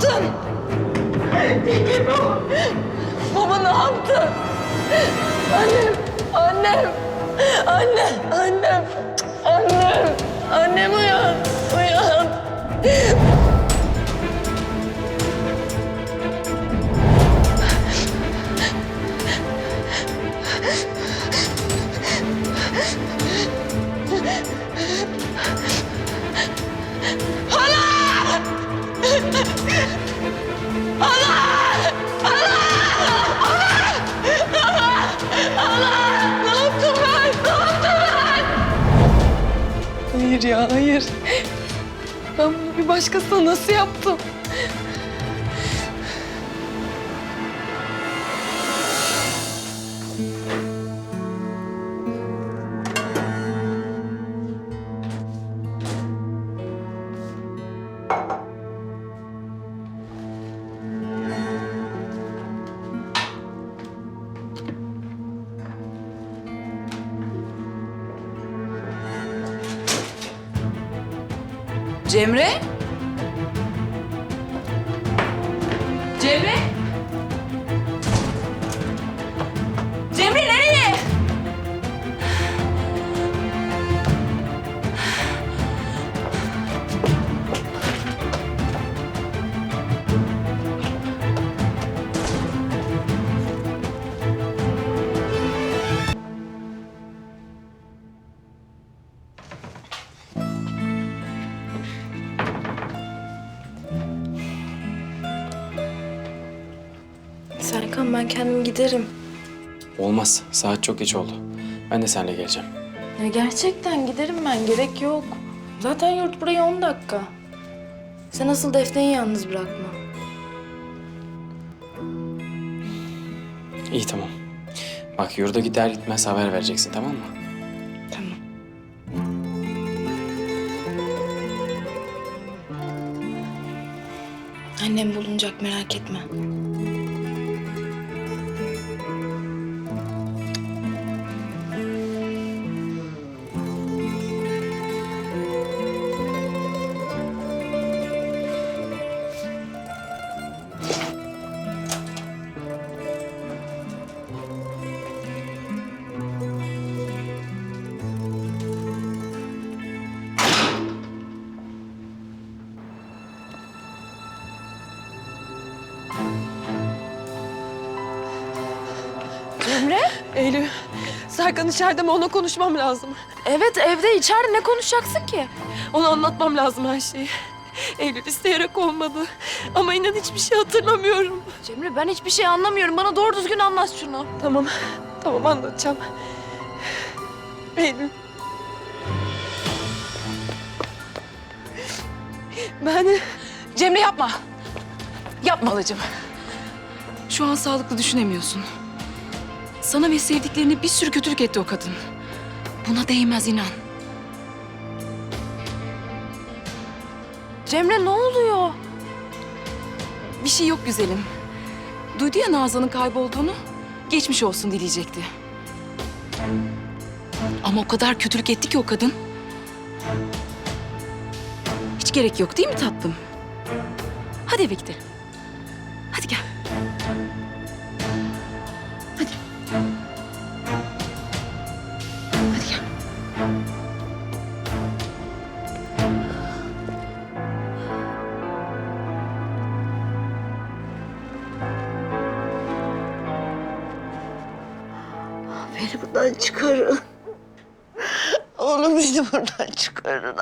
yaptın? Baba ne yaptı? Annem, annem, annem, annem, annem, annem uyan, uyan. Hayır ya, hayır. Ben bunu bir başkasına nasıl yaptım? Cemre? Cemre Serkan ben kendim giderim. Olmaz. Saat çok geç oldu. Ben de seninle geleceğim. Ya gerçekten giderim ben gerek yok. Zaten yurt buraya 10 dakika. Sen asıl Defne'yi yalnız bırakma. İyi tamam. Bak yurda gider gitmez haber vereceksin tamam mı? Tamam. Annem bulunacak merak etme. Cemre? Eylül, Serkan içeride mi? Ona konuşmam lazım. Evet evde içeride ne konuşacaksın ki? Ona anlatmam lazım her şeyi. Eylül isteyerek olmadı. Ama inan hiçbir şey hatırlamıyorum. Cemre ben hiçbir şey anlamıyorum. Bana doğru düzgün anlat şunu. Tamam, tamam anlatacağım. Eylül. Ben Cemre yapma. Yapma halacığım. Şu an sağlıklı düşünemiyorsun. Sana ve sevdiklerine bir sürü kötülük etti o kadın. Buna değmez inan. Cemre ne oluyor? Bir şey yok güzelim. Duydu ya Nazan'ın kaybolduğunu. Geçmiş olsun dileyecekti. Ama o kadar kötülük etti ki o kadın. Hiç gerek yok değil mi tatlım? Hadi eve gidelim. Hadi gel. Buradan çıkarın. Oğlum beni buradan çıkarın.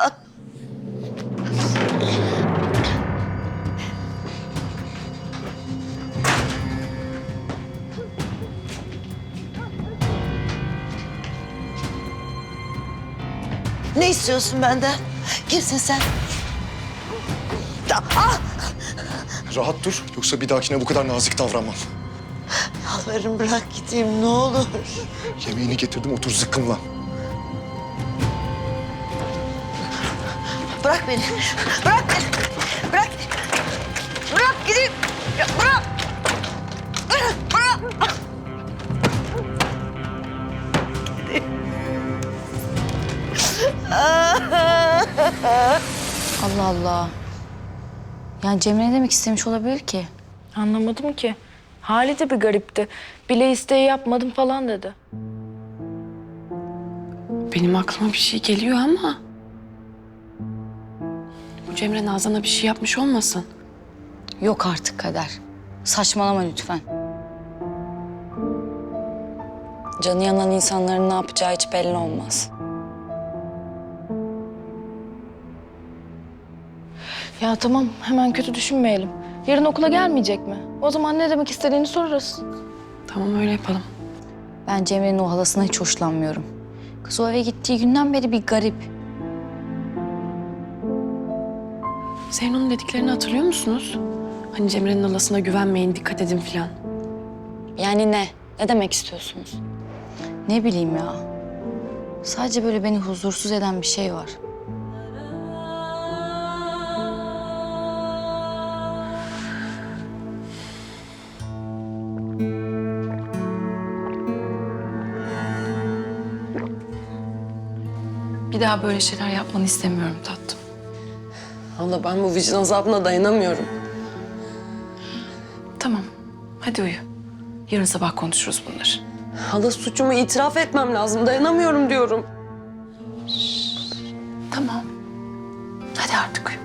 Ne istiyorsun benden? Kimsin sen? Ah! Rahat dur. Yoksa bir dahakine bu kadar nazik davranmam. Yalvarırım bırak gideyim ne olur. Yemeğini getirdim otur zıkkımla. Bırak beni. Bırak beni. Bırak. Bırak gideyim. Ya bırak. Bırak. Bırak. Allah Allah. Yani Cemre ne demek istemiş olabilir ki? Anlamadım ki. Hali de bir garipti. Bile isteği yapmadım falan dedi. Benim aklıma bir şey geliyor ama... Bu Cemre Nazan'a bir şey yapmış olmasın? Yok artık kader. Saçmalama lütfen. Canı yanan insanların ne yapacağı hiç belli olmaz. Ya tamam hemen kötü düşünmeyelim. Yarın okula gelmeyecek mi? O zaman ne demek istediğini sorarız. Tamam öyle yapalım. Ben Cemre'nin o halasına hiç hoşlanmıyorum. Kız o eve gittiği günden beri bir garip. Senin onun dediklerini hatırlıyor musunuz? Hani Cemre'nin halasına güvenmeyin, dikkat edin filan. Yani ne? Ne demek istiyorsunuz? Ne bileyim ya. Sadece böyle beni huzursuz eden bir şey var. Bir daha böyle şeyler yapmanı istemiyorum tatlım. Allah ben bu vicdan azabına dayanamıyorum. Tamam. Hadi uyu. Yarın sabah konuşuruz bunları. Hala suçumu itiraf etmem lazım. Dayanamıyorum diyorum. Tamam. Hadi artık uyu.